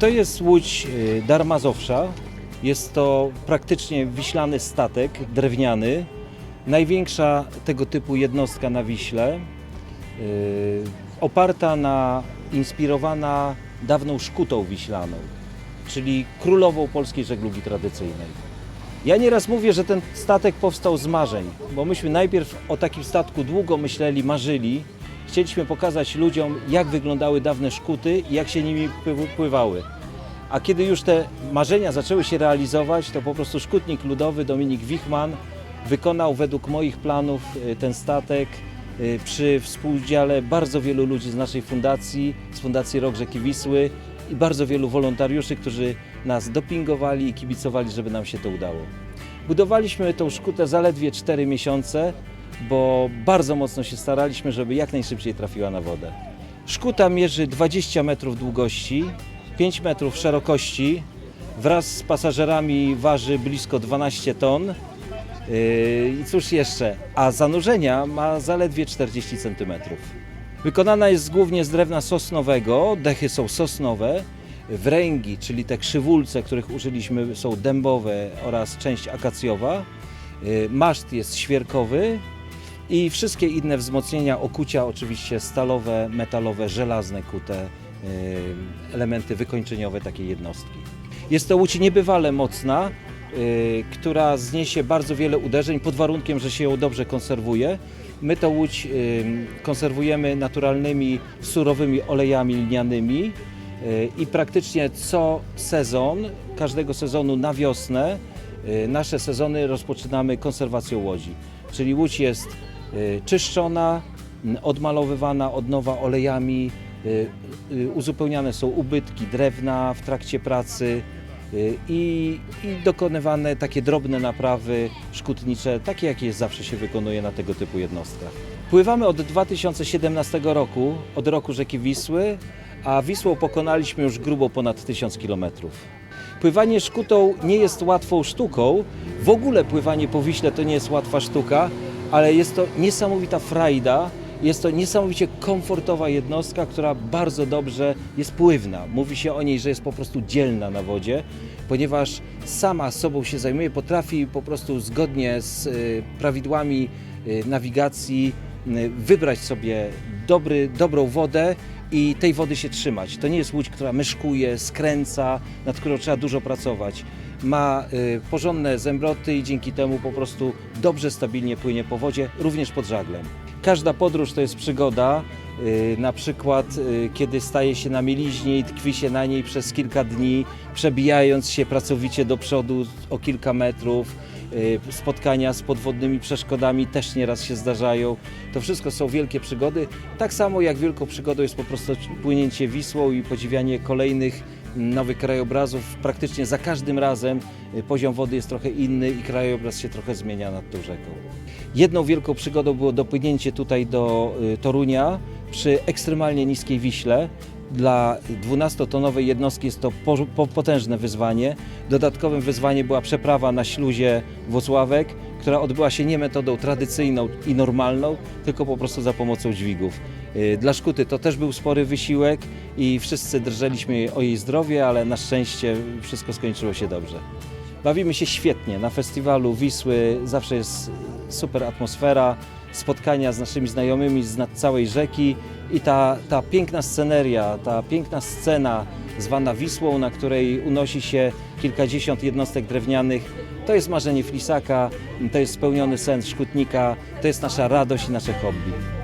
To jest łódź y, Darmazowsza. Jest to praktycznie wiślany statek drewniany. Największa tego typu jednostka na Wiśle. y, Oparta na, inspirowana dawną szkutą wiślaną, czyli królową polskiej żeglugi tradycyjnej. Ja nieraz mówię, że ten statek powstał z marzeń, bo myśmy najpierw o takim statku długo myśleli, marzyli. Chcieliśmy pokazać ludziom, jak wyglądały dawne szkuty i jak się nimi pływ- pływały. A kiedy już te marzenia zaczęły się realizować, to po prostu szkutnik ludowy Dominik Wichman wykonał według moich planów y, ten statek y, przy współudziale bardzo wielu ludzi z naszej fundacji, z Fundacji Rok Rzeki Wisły i bardzo wielu wolontariuszy, którzy nas dopingowali i kibicowali, żeby nam się to udało. Budowaliśmy tą szkutę zaledwie 4 miesiące, bo bardzo mocno się staraliśmy, żeby jak najszybciej trafiła na wodę. Szkuta mierzy 20 metrów długości, 5 metrów szerokości, wraz z pasażerami waży blisko 12 ton. Yy, I cóż jeszcze, a zanurzenia ma zaledwie 40 cm. Wykonana jest głównie z drewna sosnowego, dechy są sosnowe, wręgi, czyli te krzywulce, których użyliśmy są dębowe oraz część akacjowa, Yy, maszt jest świerkowy i wszystkie inne wzmocnienia okucia oczywiście stalowe, metalowe, żelazne kute yy, elementy wykończeniowe takiej jednostki. Jest to łódź niebywale mocna, y, która zniesie bardzo wiele uderzeń pod warunkiem, że się ją dobrze konserwuje. My tą łódź y, konserwujemy naturalnymi, surowymi olejami lnianymi y, i praktycznie co sezon, każdego sezonu na wiosnę, y, nasze sezony rozpoczynamy konserwacją łodzi. Czyli łódź jest y, czyszczona, m, odmalowywana od nowa olejami, y, y, uzupełniane są ubytki drewna w trakcie pracy y, i, i dokonywane takie drobne naprawy szkutnicze, takie jakie zawsze się wykonuje na tego typu jednostkach. Pływamy od 2017 roku, od roku rzeki Wisły, a Wisłą pokonaliśmy już grubo ponad 1000 kilometrów. Pływanie szkutą nie jest łatwą sztuką. W ogóle pływanie po Wiśle to nie jest łatwa sztuka, ale jest to niesamowita frajda. Jest to niesamowicie komfortowa jednostka, która bardzo dobrze jest pływna. Mówi się o niej, że jest po prostu dzielna na wodzie, ponieważ sama sobą się zajmuje, potrafi po prostu zgodnie z y, prawidłami y, nawigacji y, wybrać sobie dobry, dobrą wodę i tej wody się trzymać. To nie jest łódź, która myszkuje, skręca, nad którą trzeba dużo pracować. Ma y, porządne zębroty i dzięki temu po prostu dobrze, stabilnie płynie po wodzie, również pod żaglem. Każda podróż to jest przygoda. y, Na przykład, y, kiedy staje się na mieliźnie i tkwi się na niej przez kilka dni, przebijając się pracowicie do przodu o kilka metrów. y, Spotkania z podwodnymi przeszkodami też nieraz się zdarzają. To wszystko są wielkie przygody. Tak samo jak wielką przygodą jest po prostu płynięcie Wisłą i podziwianie kolejnych nowych krajobrazów. Praktycznie za każdym razem y, poziom wody jest trochę inny i krajobraz się trochę zmienia nad tą rzeką. Jedną wielką przygodą było dopłynięcie tutaj do y, Torunia przy ekstremalnie niskiej Wiśle. Dla 12-tonowej jednostki jest to po, po, potężne wyzwanie. Dodatkowym wyzwaniem była przeprawa na śluzie Włocławek, która odbyła się nie metodą tradycyjną i normalną, tylko po prostu za pomocą dźwigów. Y, Dla Szkuty to też był spory wysiłek i wszyscy drżeliśmy o jej zdrowie, ale na szczęście wszystko skończyło się dobrze. Bawimy się świetnie. Na festiwalu Wisły zawsze jest super atmosfera, spotkania z naszymi znajomymi z nad całej rzeki i ta, ta piękna sceneria, ta piękna scena zwana Wisłą, na której unosi się kilkadziesiąt jednostek drewnianych, to jest marzenie Flisaka, to jest spełniony sen szkutnika, to jest nasza radość i nasze hobby.